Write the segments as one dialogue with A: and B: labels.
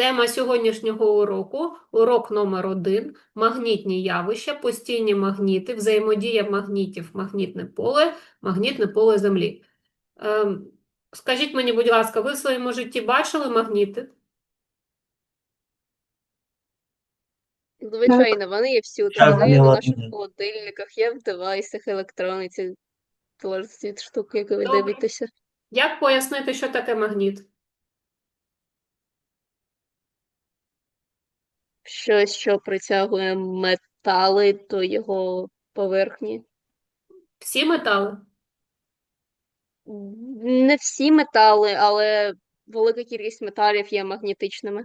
A: Тема сьогоднішнього уроку – урок номер один – магнітні явища, постійні магніти, взаємодія магнітів, магнітне поле, магнітне поле Землі. Ем, скажіть мені, будь ласка, ви в своєму житті бачили магніти?
B: Звичайно, вони є всюди.
C: Так,
B: Вони є в наших холодильниках, є в девайсах, електроніці. Тож ці штуки, які ви дивитеся.
A: Як пояснити, що таке магніт?
B: Щось, що притягує метали до його поверхні.
A: Всі метали?
B: Не всі метали, але велика кількість металів є магнетичними.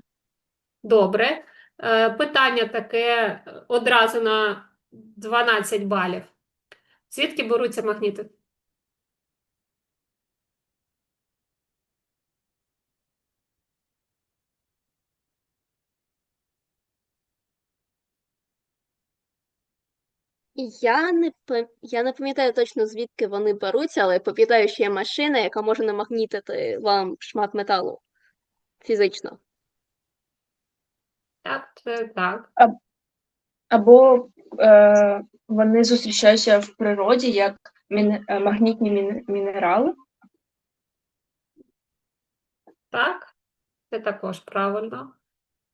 A: Добре. Е, питання таке е, одразу на 12 балів. Звідки беруться магніти?
B: Я не, пам- я не пам'ятаю точно, звідки вони беруться, але пам'ятаю, що є машина, яка може намагнітити вам шмат металу фізично.
A: Так, це так.
C: Або е, вони зустрічаються в природі як мін- е, магнітні мін- мінерали.
A: Так, це також правильно.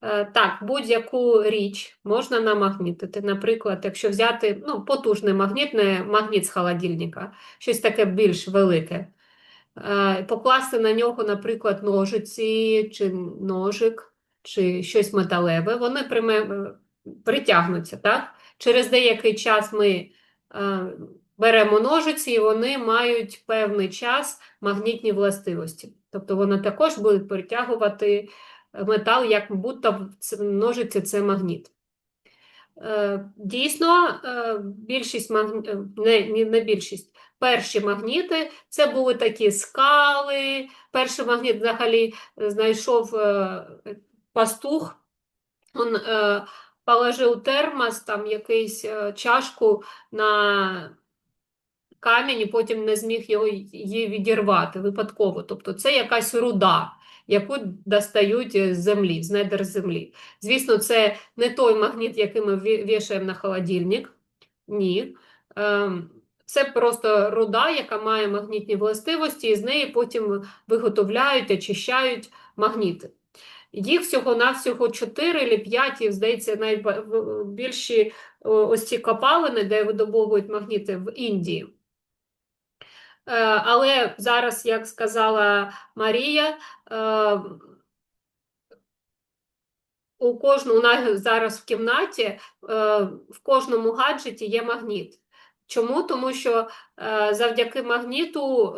A: Е, Так, будь-яку річ можна намагнітити. Наприклад, якщо взяти ну, потужний магніт, не магніт з холодильника, щось таке більш велике. Е, Покласти на нього, наприклад, ножиці чи ножик, чи щось металеве, вони е, притягнуться, так? Через деякий час ми беремо ножиці, і вони мають певний час магнітні властивості. Тобто вони також будуть притягувати метал, як будто ножиці це магніт. Е, Дійсно, е, більшість е, не, не більшість, перші магніти це були такі скали. Перший магніт взагалі знайшов пастух. Він положив термос, там якийсь чашку на камінь і потім не зміг його її відірвати випадково. Тобто це якась руда, яку достають з землі, з недр землі. Звісно, це не той магніт, який ми вішаємо на холодильник. Ні. Ем, Це просто руда, яка має магнітні властивості, і з неї потім виготовляють, очищають магніти. Їх всього-навсього 4 чи 5, і, здається, найбільші ось ці копалини, де видобовують магніти в Індії. Е, Але зараз, як сказала Марія, е, у кожному у нас зараз в кімнаті е, в кожному гаджеті є магніт. Чому? Тому що завдяки магніту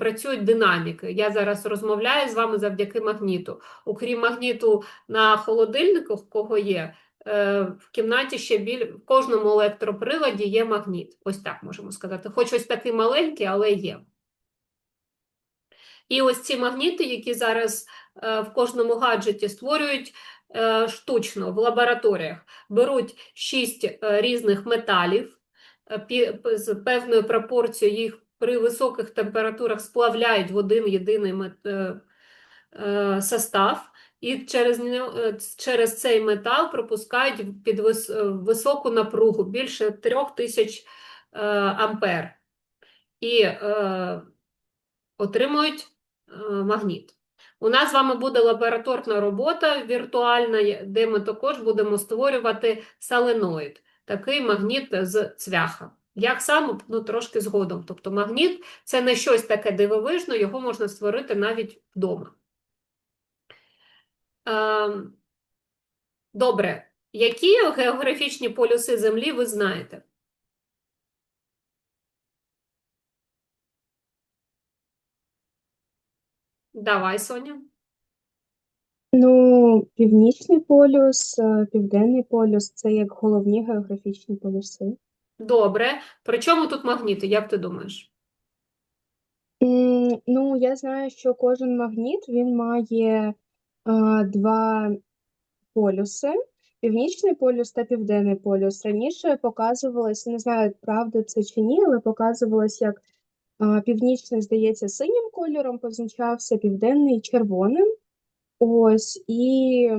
A: працюють динаміки. Я зараз розмовляю з вами завдяки магніту. Окрім магніту на холодильнику, в кого є, в кімнаті ще біль... в кожному електроприладі є магніт. Ось так можемо сказати. Хоч ось такий маленький, але є. І ось ці магніти, які зараз е, в кожному гаджеті створюють е, штучно в лабораторіях, беруть шість е, різних металів, е, з певною пропорцією їх при високих температурах сплавляють в один єдиний е, е, состав, і через, е, через цей метал пропускають під е, високу напругу, більше 3000 е, ампер. І е, отримують магніт. У нас з вами буде лабораторна робота віртуальна, де ми також будемо створювати соленоїд, такий магніт з цвяха. Як саме, ну трошки згодом. Тобто магніт це не щось таке дивовижне, його можна створити навіть вдома. Ем, Добре, які географічні полюси Землі ви знаєте? Давай, Соня.
D: Ну, Північний полюс, е, Південний полюс це як головні географічні полюси.
A: Добре. При чому тут магніти, як ти думаєш?
D: Ну, я знаю, що кожен магніт він має два полюси: Північний полюс та Південний полюс. Раніше показувалось, не знаю, правда це чи ні, але показувалось, як е, північний, здається, синім кольором позначався, південний червоним. Ось, і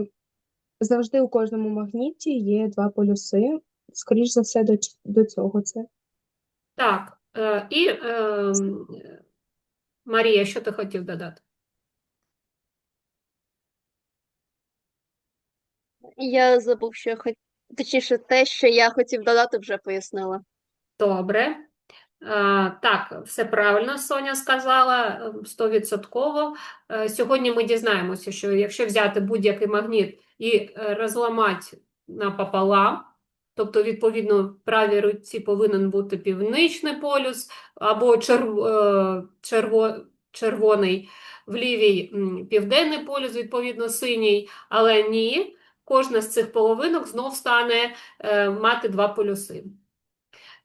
D: завжди у кожному магніті є два полюси. Скоріш за все, до, до цього це.
A: Так, е, і е, Марія, що ти хотів додати?
B: Я забув, що я хот... Точніше, те, що я хотів додати, вже пояснила.
A: Добре. Е, Так, все правильно Соня сказала, е, стовідсотково. Е, Сьогодні ми дізнаємося, що якщо взяти будь-який магніт і розламати напополам, тобто, відповідно, в правій руці повинен бути північний полюс або черв... е, черво... червоний, в лівій південний полюс, відповідно, синій, але ні, кожна з цих половинок знов стане е, мати два полюси.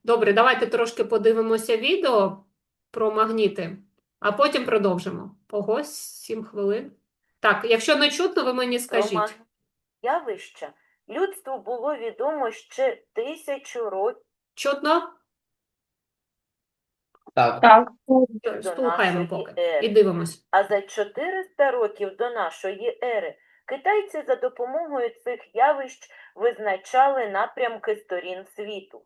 A: Добре, давайте трошки подивимося відео про магніти, а потім продовжимо. Ого, сім хвилин. Так, якщо не чутно, ви мені скажіть.
E: Явища людству було відомо ще тисячу років
A: Чутно?
F: Так,
C: Так,
A: Слухаємо поки
E: ери.
A: і дивимось.
E: А за 400 років до нашої ери китайці за допомогою цих явищ визначали напрямки сторін світу.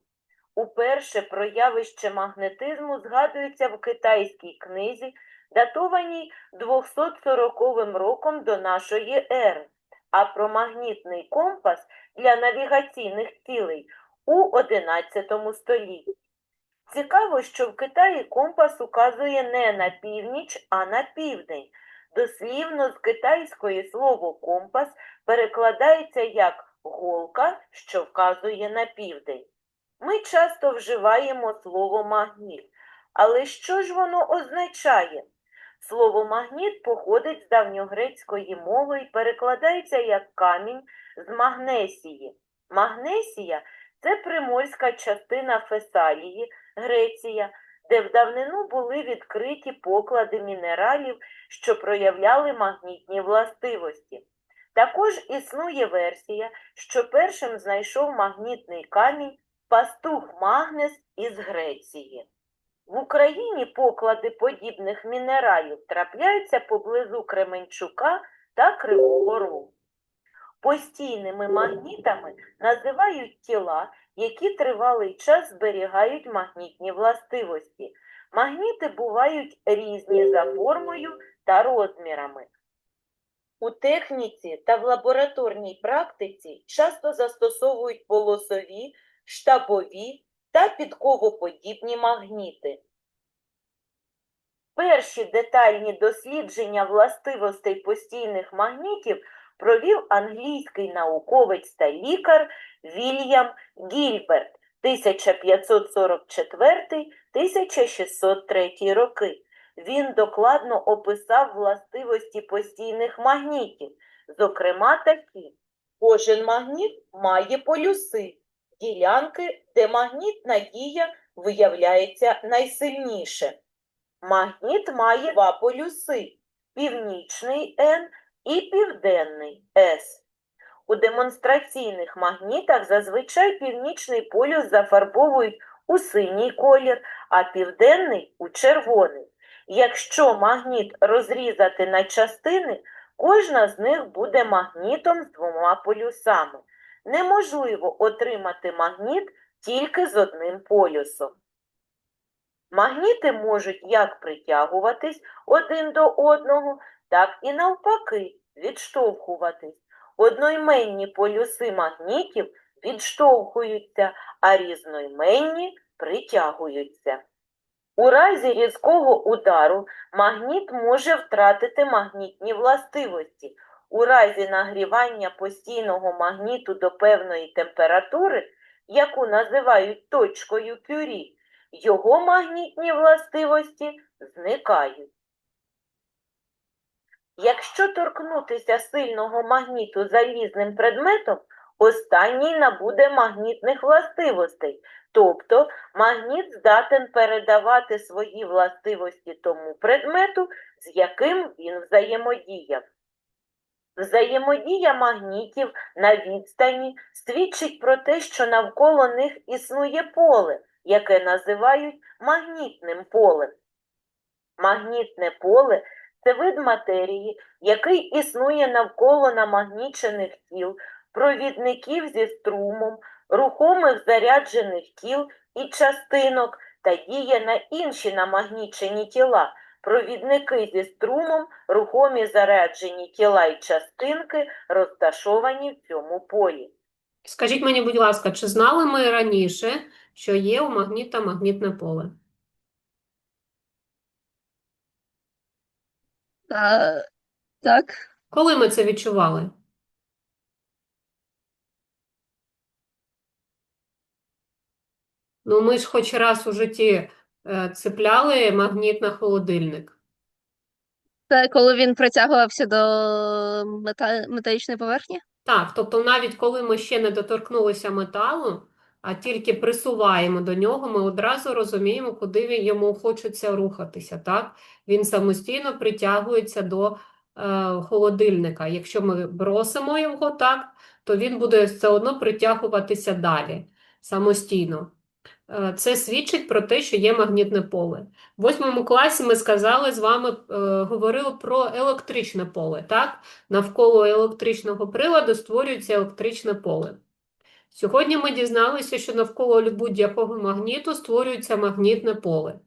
E: Уперше про явище магнетизму згадується в китайській книзі, датованій 240 роком до нашої ери, а про магнітний компас для навігаційних цілей у 11 столітті. Цікаво, що в Китаї компас указує не на північ, а на південь. Дослівно з китайської слово компас перекладається як голка, що вказує на південь. Ми часто вживаємо слово магніт, але що ж воно означає? Слово магніт походить з давньогрецької мови і перекладається як камінь з магнесії. Магнесія це приморська частина Фесалії, Греція, де в давнину були відкриті поклади мінералів, що проявляли магнітні властивості. Також існує версія, що першим знайшов магнітний камінь пастух Магнес із Греції. В Україні поклади подібних мінералів трапляються поблизу Кременчука та Кривого Рогу. Постійними магнітами називають тіла, які тривалий час зберігають магнітні властивості. Магніти бувають різні за формою та розмірами. У техніці та в лабораторній практиці часто застосовують полосові, штабові та підковоподібні магніти. Перші детальні дослідження властивостей постійних магнітів провів англійський науковець та лікар Вільям Гільберт 1544-1603 роки. Він докладно описав властивості постійних магнітів, зокрема такі. Кожен магніт має полюси, ділянки, де магнітна дія виявляється найсильніше. Магніт має два полюси – північний N і південний С. У демонстраційних магнітах зазвичай північний полюс зафарбовують у синій колір, а південний – у червоний. Якщо магніт розрізати на частини, кожна з них буде магнітом з двома полюсами. Неможливо отримати магніт тільки з одним полюсом. Магніти можуть як притягуватись один до одного, так і навпаки відштовхуватись. Одноіменні полюси магнітів відштовхуються, а різноіменні притягуються. У разі різкого удару магніт може втратити магнітні властивості. У разі нагрівання постійного магніту до певної температури, яку називають точкою Кюрі, його магнітні властивості зникають. Якщо торкнутися сильного магніту залізним предметом, останній набуде магнітних властивостей, тобто магніт здатен передавати свої властивості тому предмету, з яким він взаємодіяв. Взаємодія магнітів на відстані свідчить про те, що навколо них існує поле, яке називають магнітним полем. Магнітне поле це вид матерії, який існує навколо намагнічених тіл, провідників зі струмом, рухомих заряджених тіл і частинок та діє на інші намагнічені тіла, провідники зі струмом, рухомі заряджені тіла і частинки, розташовані в цьому полі.
A: Скажіть мені, будь ласка, чи знали ми раніше, що є у магніта магнітне поле?
B: Та, так.
A: Коли ми це відчували? Ну, ми ж хоч раз у житті е, цепляли магніт на холодильник.
B: Це коли він притягувався до мета... металічної поверхні?
A: Так, тобто навіть коли ми ще не доторкнулися металу, а тільки присуваємо до нього, ми одразу розуміємо, куди йому хочеться рухатися. Так? Він самостійно притягується до е, холодильника. Якщо ми бросимо його так, то він буде все одно притягуватися далі самостійно. Е, Це свідчить про те, що є магнітне поле. В восьмому класі ми сказали з вами, е, говорили про електричне поле, так? Навколо електричного приладу створюється електричне поле. Сьогодні ми дізналися, що навколо будь-якого магніту створюється магнітне поле.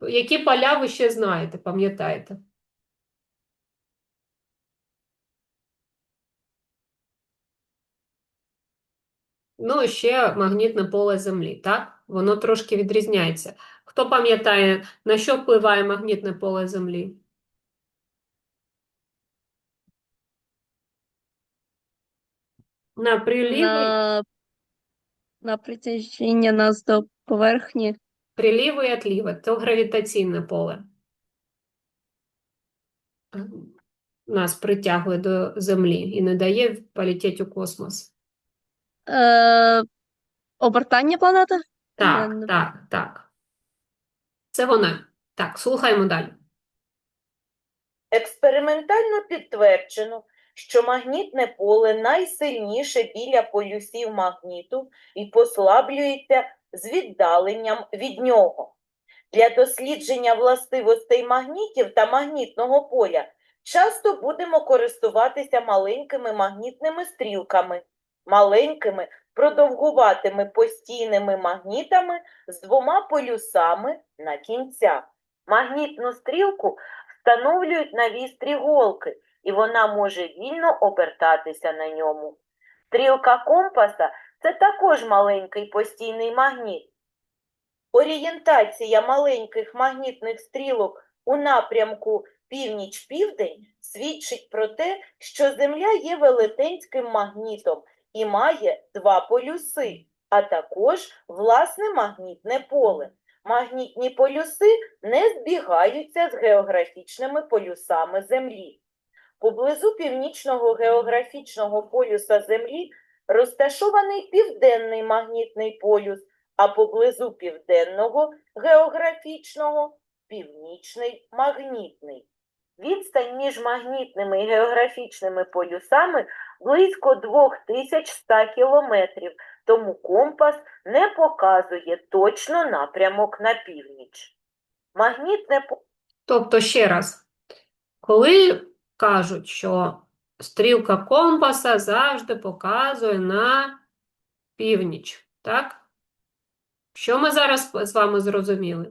A: Які поля ви ще знаєте, пам'ятаєте? Ну, і ще магнітне поле Землі, так? Воно трошки відрізняється. Хто пам'ятає, на що впливає магнітне поле Землі? На приліви,
B: На... на притяжіння нас до поверхні.
A: приліви і отліви. Це гравітаційне поле. Нас притягує до Землі і не дає полетіти у космос.
B: Е... Обертання планети?
A: Так,
B: не-
A: так, так. Це вона. Так, слухаємо далі.
E: Експериментально підтверджено, що магнітне поле найсильніше біля полюсів магніту і послаблюється з віддаленням від нього. Для дослідження властивостей магнітів та магнітного поля часто будемо користуватися маленькими магнітними стрілками, маленькими продовгуватими постійними магнітами з двома полюсами на кінцях. Магнітну стрілку встановлюють на вістрі голки, і вона може вільно обертатися на ньому. Стрілка компаса це також маленький постійний магніт. Орієнтація маленьких магнітних стрілок у напрямку північ-південь свідчить про те, що Земля є велетенським магнітом і має два полюси, а також власне магнітне поле. Магнітні полюси не збігаються з географічними полюсами Землі. Поблизу північного географічного полюса Землі розташований південний магнітний полюс, а поблизу південного географічного північний магнітний. Відстань між магнітними і географічними полюсами близько 2100 кілометрів, тому компас не показує точно напрямок на північ. Магнітне
A: Тобто, ще раз, коли кажуть, що стрілка компаса завжди показує на північ, так? Що ми зараз з вами зрозуміли?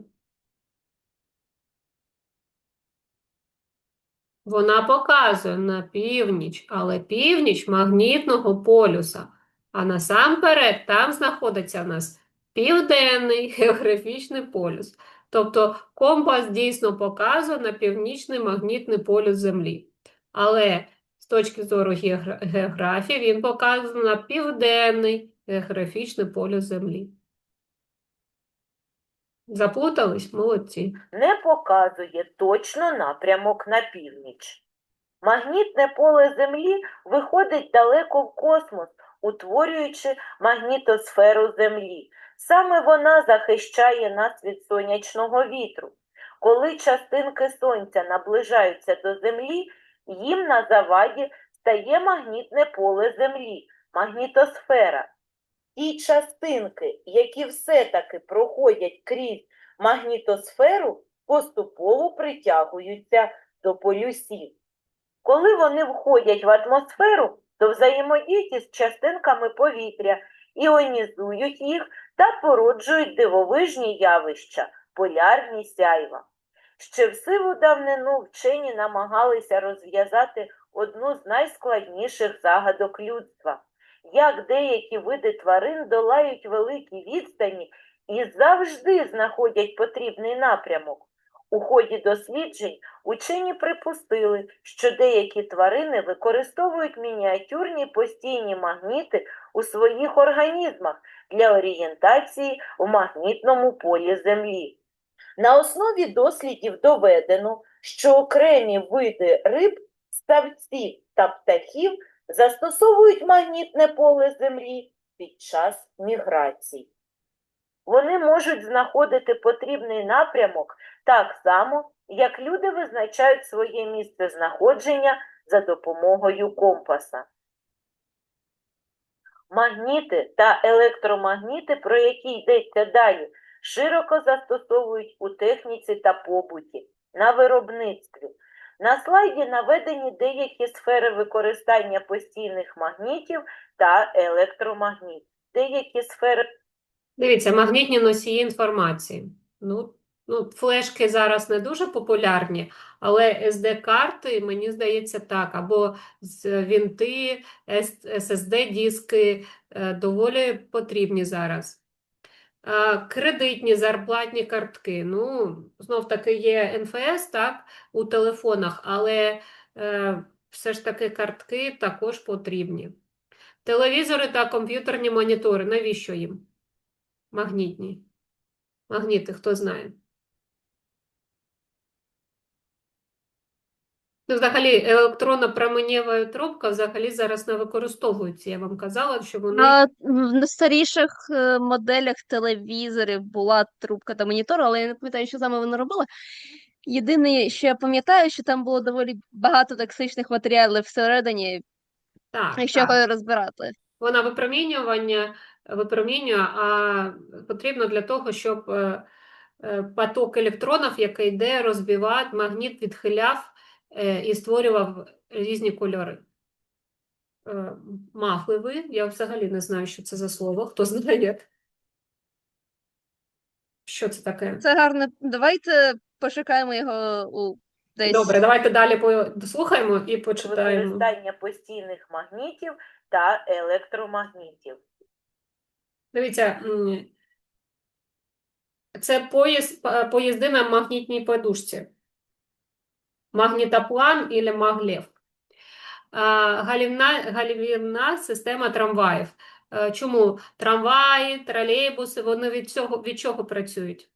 A: Вона показує на північ, але північ магнітного полюса. А насамперед там знаходиться в нас південний географічний полюс. Тобто компас дійсно показує на північний магнітний полюс Землі. Але з точки зору географії він показує на південний географічний полюс Землі. Заплутались? Молодці.
E: не показує точно напрямок на північ. Магнітне поле Землі виходить далеко в космос, утворюючи магнітосферу Землі. Саме вона захищає нас від сонячного вітру. Коли частинки Сонця наближаються до Землі, їм на заваді стає магнітне поле Землі, магнітосфера. Ті частинки, які все-таки проходять крізь магнітосферу, поступово притягуються до полюсів. Коли вони входять в атмосферу, то взаємодіють із частинками повітря, іонізують їх та породжують дивовижні явища, полярні сяйва. Ще в сиву давнину вчені намагалися розв'язати одну з найскладніших загадок людства. Як деякі види тварин долають великі відстані і завжди знаходять потрібний напрямок. У ході досліджень учені припустили, що деякі тварини використовують мініатюрні постійні магніти у своїх організмах для орієнтації в магнітному полі Землі. На основі дослідів доведено, що окремі види риб, ставців та птахів застосовують магнітне поле Землі під час міграцій. Вони можуть знаходити потрібний напрямок так само, як люди визначають своє місце знаходження за допомогою компаса. Магніти та електромагніти, про які йдеться далі, широко застосовують у техніці та побуті, на виробництві. На слайді наведені деякі сфери використання постійних магнітів та електромагнітів. Деякі сфери
A: Дивіться, магнітні носії інформації. Ну, ну, флешки зараз не дуже популярні, але SD-карти, мені здається, так. Або вінти, SSD-диски е, доволі потрібні зараз. Кредитні зарплатні картки. Ну, знов таки є НФС, так, у телефонах, але е, все ж таки картки також потрібні. Телевізори та комп'ютерні монітори. Навіщо їм? Магнітні. Магніти, хто знає. Ну, взагалі, електронна променева трубка взагалі зараз не використовується. Я вам казала, що вони...
B: А в старіших е, моделях телевізорів була трубка та монітор, але я не пам'ятаю, що саме вони робили. Єдине, що я пам'ятаю, що там було доволі багато токсичних матеріалів всередині,
A: Так,
B: якщо
A: так.
B: розбирати.
A: Вона випромінювання випромінює, а потрібно для того, щоб е, е, поток електронів, який йде, розбивав, магніт відхиляв і створював різні кольори. Е, Махливий, я взагалі не знаю, що це за слово, хто знає. Що це таке?
B: Це гарно. Давайте пошукаємо його у десь.
A: Добре, давайте далі дослухаємо і почитаємо.
E: використання постійних магнітів та електромагнітів.
A: Дивіться, це поїзд, поїзди на магнітній подушці. Магнітоплан або маглев. Галівна, галівна система трамваїв. Е, Чому? Трамваї, тролейбуси, вони від цього, від чого працюють?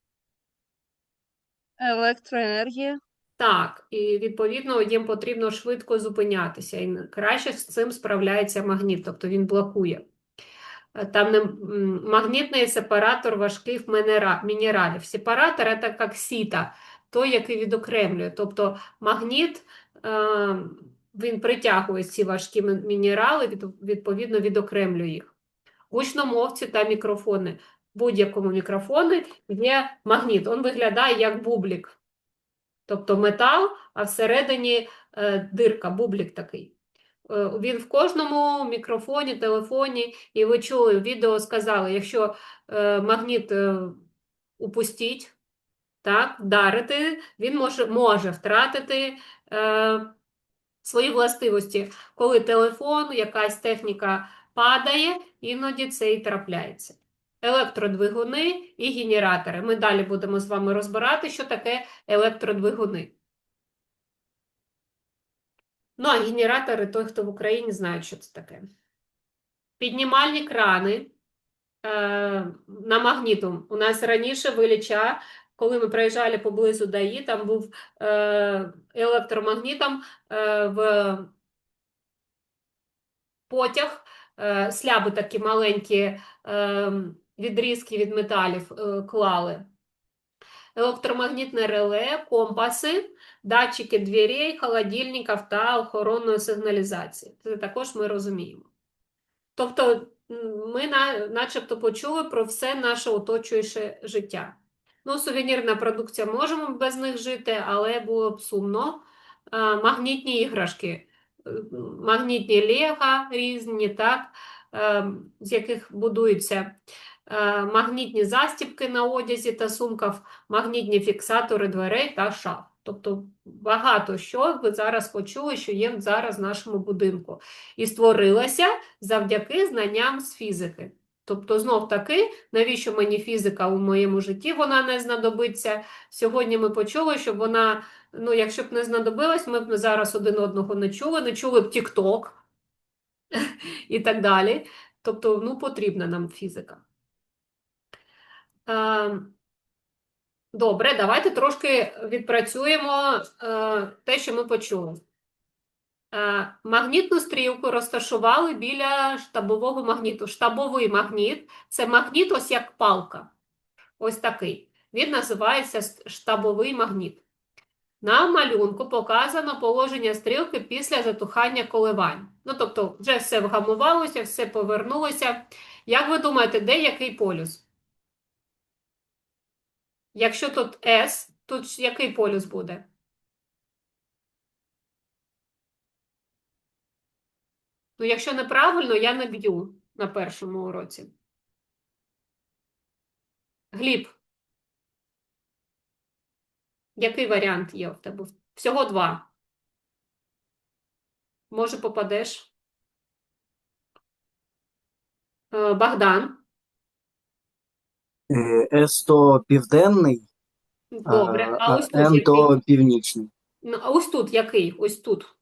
B: Електроенергія.
A: Так, і відповідно їм потрібно швидко зупинятися. І краще з цим справляється магніт, тобто він блокує. Е, Там не, магнітний сепаратор важких мінералів. Сепаратор – це як сіта, той, який відокремлює. Тобто магніт, е, він притягує ці важкі мінерали, відповідно відокремлює їх. Гучномовці та мікрофони. В будь-якому мікрофоні є магніт. Він виглядає як бублік. Тобто метал, а всередині е, дирка, бублік такий. Е, Він в кожному мікрофоні, телефоні, і ви чули, відео сказали, якщо магніт упустіть, так, вдарити, він може, може втратити е, свої властивості. Коли телефон, якась техніка падає, іноді це і трапляється. Електродвигуни і генератори. Ми далі будемо з вами розбирати, що таке електродвигуни. Ну, а генератори, той, хто в Україні, знають, що це таке. Піднімальні крани е, на магнітум. У нас раніше в Ілліча, коли ми проїжджали поблизу ДАІ, там був е, електромагнітом е, в потяг, е, сляби такі маленькі е, відрізки від металів е, клали. Електромагнітне реле, компаси, датчики дверей, холодильників та охоронної сигналізації. Це також ми розуміємо. Тобто ми на, начебто почули про все наше оточуюче життя. Ну, сувенірна продукція можемо без них жити, але було б сумно. Магнітні іграшки, Е, магнітні лего різні, так, е, з яких будуються е, магнітні застібки на одязі та сумках, магнітні фіксатори дверей та шаф. Тобто багато що ви зараз почули, що є зараз в нашому будинку. І створилося завдяки знанням з фізики. Тобто, знов таки, навіщо мені фізика у моєму житті? Вона не знадобиться. Сьогодні ми почули, що вона, ну, якщо б не знадобилась, ми б зараз один одного не чули, не чули б TikTok і так далі. Тобто, ну, потрібна нам фізика. Е, Добре, давайте трошки відпрацюємо е, те, що ми почули. Е, Магнітну стрілку розташували біля штабового магніту. Штабовий магніт – це магніт ось як палка. Ось такий. Він називається штабовий магніт. На малюнку показано положення стрілки після затухання коливань. Ну, тобто, вже все вгамувалося, все повернулося. Як ви думаєте, де який полюс? Якщо тут S, тут який полюс буде? Ну, якщо неправильно, я не б'ю на першому уроці. Гліб, який варіант є в тебе? Всього два. Може, попадеш? Е, Богдан.
F: Е, С то південний,
A: Добре. А ось тут
F: Н то північний.
A: Ну, а ось тут який? Ось тут.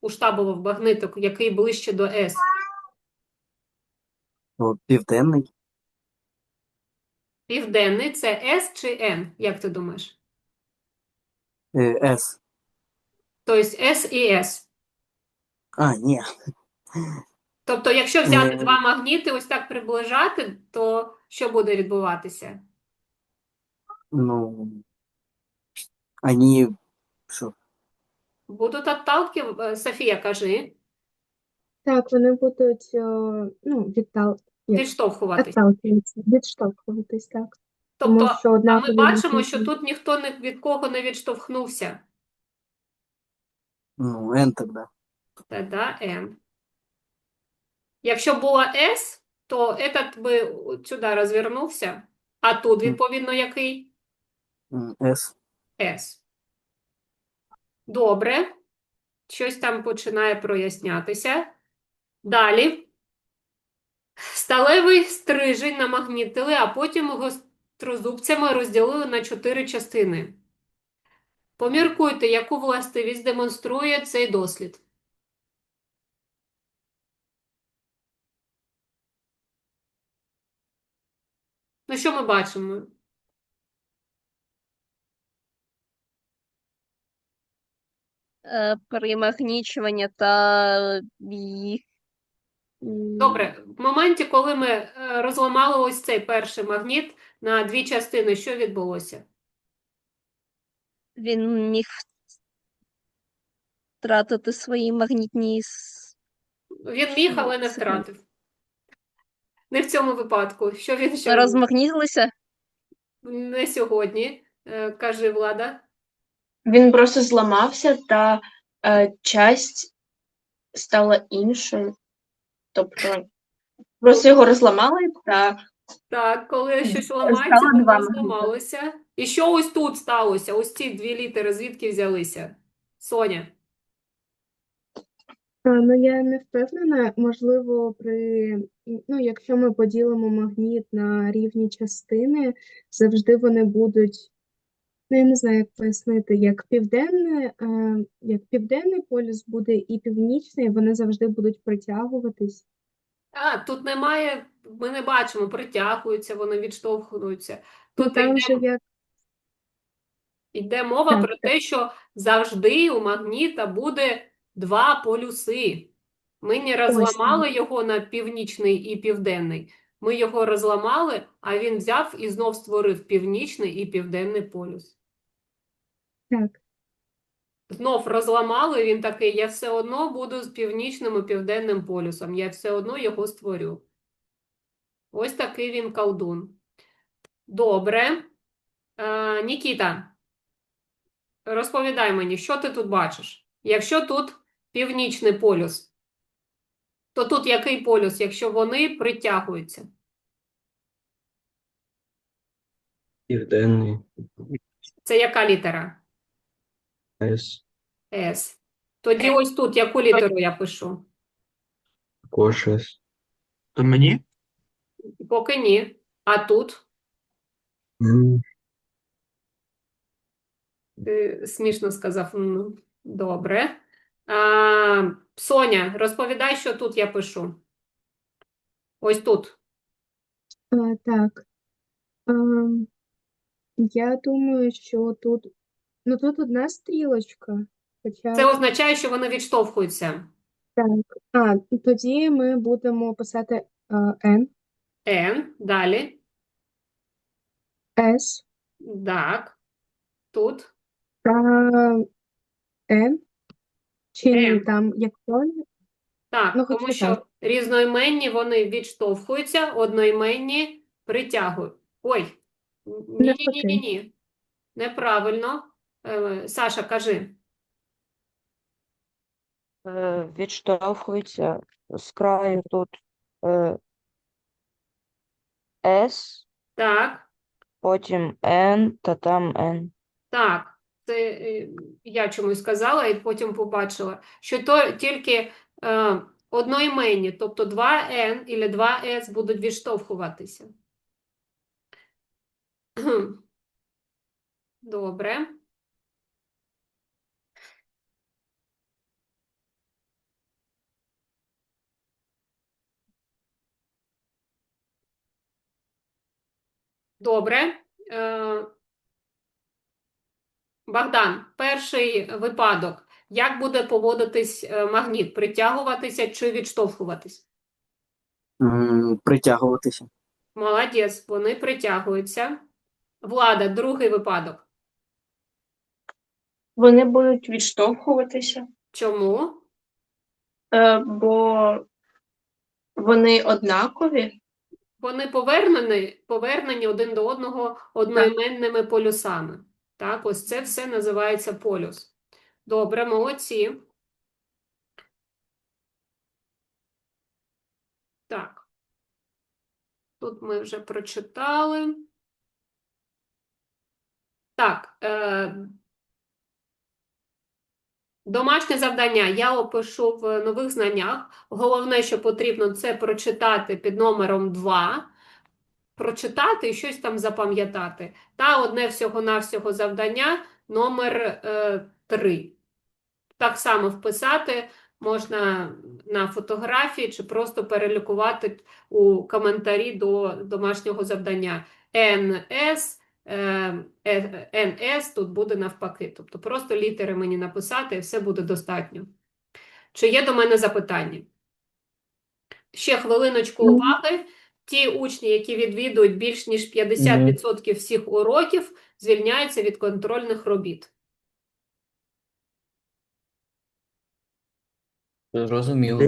A: У штабового магниток, який ближче до С.
F: Південний.
A: Південний це С чи Н? Як ти думаєш?
F: Е, С.
A: Тобто С і С.
F: А, ні.
A: Тобто, якщо взяти
F: Е.
A: два магніти, ось так приближати, то що буде відбуватися?
F: Ну. Ані. Що?
A: Будуть отталків... Софія, кажи,
D: Так, вони будуть е, ну, відтал... як?
A: відштовхуватися.
D: Відштовхуватись, так. Тому
A: Тобто,
D: що
A: а ми бачимо, що тут ніхто не, від кого не відштовхнувся.
F: Ну, Н тогда.
A: Тоді Н. Якщо була С, то этот би сюди розвернувся, а тут, відповідно, який?
F: М, С.
A: Добре. Щось там починає прояснятися. Далі. Сталевий стрижень намагнітили, а потім гострозубцями розділили на чотири частини. Поміркуйте, яку властивість демонструє цей дослід. Ну, що ми бачимо?
B: Примагнічування та їх.
A: Добре, в моменті, коли ми е, розламали ось цей перший магніт на дві частини, що відбулося?
B: Він міг втратити свої магнітні
A: Він міг, але не втратив. Не в цьому випадку. Що він ще
B: розмагнітилися.
A: Не сьогодні, е, каже Влада.
C: Він просто зламався, та е, часть стала іншою. Тобто просто його розламали, та
A: Так, коли щось ламається, воно зламалося. І що ось тут сталося? Ось ці дві літери звідки взялися? Соня.
D: А, Ну, я не впевнена, можливо, при, ну, якщо ми поділимо магніт на рівні частини, завжди вони будуть, ну, я не знаю, як пояснити, як південне, е, як південний полюс буде і північний, вони завжди будуть притягуватись.
A: А, тут немає, ми не бачимо, притягуються, вони відштовхуються. Тут
D: там
A: йде
D: як,
A: Йде мова
D: Так,
A: про те, що завжди у магніта буде два полюси. Ми не розламали його на північний і південний. Ми його розламали, а він взяв і знов створив північний і південний полюс.
D: Так,
A: Знов розламали, він такий, я все одно буду з північним і південним полюсом, я все одно його створю. Ось такий він колдун. Добре. Е, Нікіта, розповідай мені, що ти тут бачиш? Якщо тут північний полюс, то тут який полюс, якщо вони притягуються?
G: Південний
A: Це яка літера?
G: С,
A: С. Тоді ось тут яку літеру я пишу?
G: також С.
H: То мені?
A: Поки ні. А тут?
G: М,
A: Ти смішно сказав. «М». Добре. А, Соня, розповідай, що тут я пишу. Ось тут.
D: Е, так. Ем, я думаю, що тут. Ну тут одна стрілочка. Хоча
A: Це означає, що вони відштовхуються.
D: а, тоді ми будемо писати е, N,
A: N, далі.
D: S
A: Так. Тут.
D: та N. Чи ні,
A: М.
D: там як тон?
A: Так,
D: Ну,
A: тому що
D: так.
A: різноіменні вони відштовхуються, одноіменні притягують. Ой, ні-ні-ні-ні. Неправильно. Е, Саша, кажи.
I: е, відштовхується з краю тут е, S,
A: Так.
I: потім N та там N.
A: Так, це е, я чомусь сказала і потім побачила, що то тільки е, одноіменні, тобто 2N і 2S будуть відштовхуватися. Добре. Добре. Е, Богдан, перший випадок. Як буде поводитись е, магніт? Притягуватися чи відштовхуватись?
F: Притягуватися.
A: Молодець, вони притягуються. Влада, другий випадок.
C: Вони будуть відштовхуватися,
A: Чому?
C: е, бо вони однакові.
A: Вони повернені, повернені один до одного одноіменними полюсами. Так, ось це все називається полюс. Добре, молодці. Так. Тут ми вже прочитали. Так, е, домашнє завдання я опишу в нових знаннях. Головне, що потрібно, це прочитати під номером 2, прочитати і щось там запам'ятати. Та одне всього-навсього завдання номер е, 3. Так само вписати можна на фотографії чи просто перелікувати у коментарі до домашнього завдання. НС, е, е, НС тут буде навпаки. Тобто просто літери мені написати і все буде достатньо. Чи є до мене запитання? Ще хвилиночку уваги. Ті учні, які відвідують більш ніж 50% всіх уроків, звільняються від контрольних робіт.
H: Зрозуміло.